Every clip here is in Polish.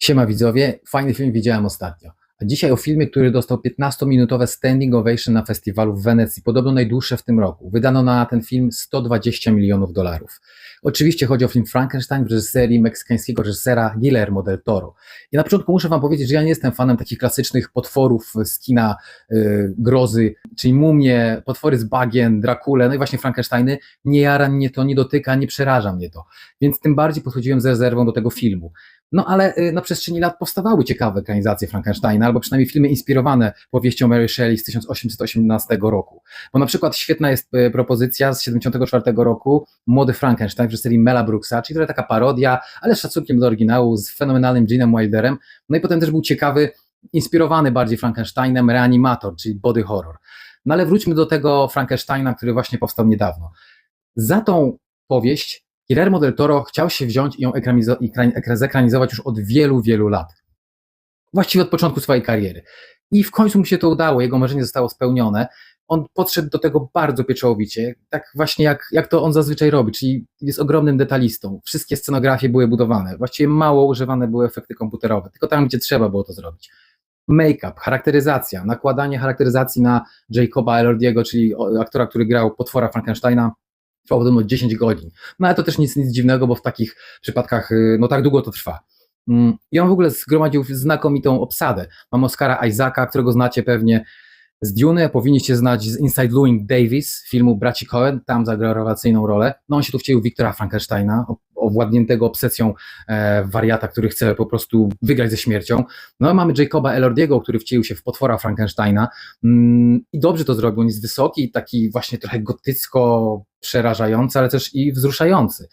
Siema widzowie, fajny film widziałem ostatnio. A dzisiaj o filmie, który dostał 15-minutowe standing ovation na festiwalu w Wenecji, podobno najdłuższe w tym roku. Wydano na ten film 120 milionów dolarów. Oczywiście chodzi o film Frankenstein w reżyserii meksykańskiego reżysera Guillermo del Toro. I na początku muszę wam powiedzieć, że ja nie jestem fanem takich klasycznych potworów z kina yy, grozy, czyli mumie, potwory z bagien, Drakule, no i właśnie Frankensteiny. Nie jara mnie to, nie dotyka, nie przeraża mnie to. Więc tym bardziej podchodziłem z rezerwą do tego filmu. No ale y, na przestrzeni lat powstawały ciekawe ekranizacje Frankensteina, albo przynajmniej filmy inspirowane powieścią Mary Shelley z 1818 roku. Bo na przykład świetna jest y, propozycja z 74 roku Młody Frankenstein w reżyserii Mela Brooksa, czyli trochę taka parodia, ale z szacunkiem do oryginału, z fenomenalnym Ginem Wilderem. No i potem też był ciekawy, inspirowany bardziej Frankensteinem Reanimator, czyli body horror. No ale wróćmy do tego Frankensteina, który właśnie powstał niedawno. Za tą powieść Guillermo del Toro chciał się wziąć i ją ekranizo- ekran- zekranizować już od wielu, wielu lat. Właściwie od początku swojej kariery. I w końcu mu się to udało, jego marzenie zostało spełnione. On podszedł do tego bardzo pieczołowicie, tak właśnie jak, jak to on zazwyczaj robi, czyli jest ogromnym detalistą. Wszystkie scenografie były budowane, właściwie mało używane były efekty komputerowe, tylko tam, gdzie trzeba było to zrobić. Make-up, charakteryzacja, nakładanie charakteryzacji na Jacoba Elordiego, czyli aktora, który grał potwora Frankensteina, trwało podobno 10 godzin. No ale to też nic, nic dziwnego, bo w takich przypadkach y, no tak długo to trwa. Mm, I on w ogóle zgromadził znakomitą obsadę. Mam Oscara Isaaca, którego znacie pewnie z Dune, powinniście znać z Inside Louis Davis, filmu Braci Cohen, tam zagrał rewelacyjną rolę. No on się tu wcielił Wiktora Frankensteina, owładniętego obsesją e, wariata, który chce po prostu wygrać ze śmiercią. No mamy Jacoba Elordiego, który wcielił się w potwora Frankensteina mm, i dobrze to zrobił. On jest wysoki, taki właśnie trochę gotycko przerażający, ale też i wzruszający.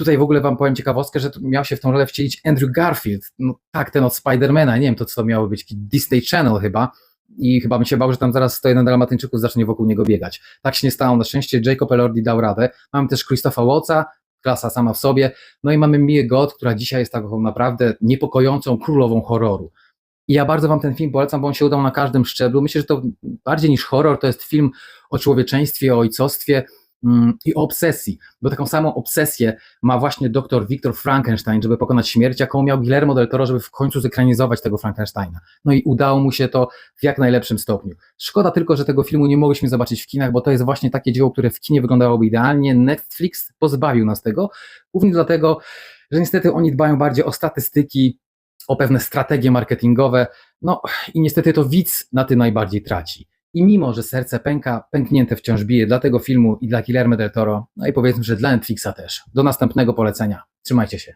Tutaj w ogóle wam powiem ciekawostkę, że miał się w tą rolę wcielić Andrew Garfield. No tak, ten od Spidermana, nie wiem to co miało być, Disney Channel chyba i chyba bym się bał, że tam zaraz 101 Dalmatyńczyków zacznie wokół niego biegać. Tak się nie stało, na szczęście Jacob Elordi dał radę. Mamy też Christopha Watsa, klasa sama w sobie, no i mamy Mię God, która dzisiaj jest taką naprawdę niepokojącą królową horroru. I ja bardzo wam ten film polecam, bo on się udał na każdym szczeblu. Myślę, że to bardziej niż horror, to jest film o człowieczeństwie, o ojcostwie, i o obsesji, bo taką samą obsesję ma właśnie doktor Viktor Frankenstein, żeby pokonać śmierć, jaką miał Guillermo del Toro, żeby w końcu zekranizować tego Frankensteina. No i udało mu się to w jak najlepszym stopniu. Szkoda tylko, że tego filmu nie mogliśmy zobaczyć w kinach, bo to jest właśnie takie dzieło, które w kinie wyglądałoby idealnie. Netflix pozbawił nas tego, głównie dlatego, że niestety oni dbają bardziej o statystyki, o pewne strategie marketingowe, no i niestety to widz na tym najbardziej traci. I mimo, że serce pęka, pęknięte wciąż bije dla tego filmu i dla Guillermo del Toro, no i powiedzmy, że dla Netflixa też. Do następnego polecenia. Trzymajcie się.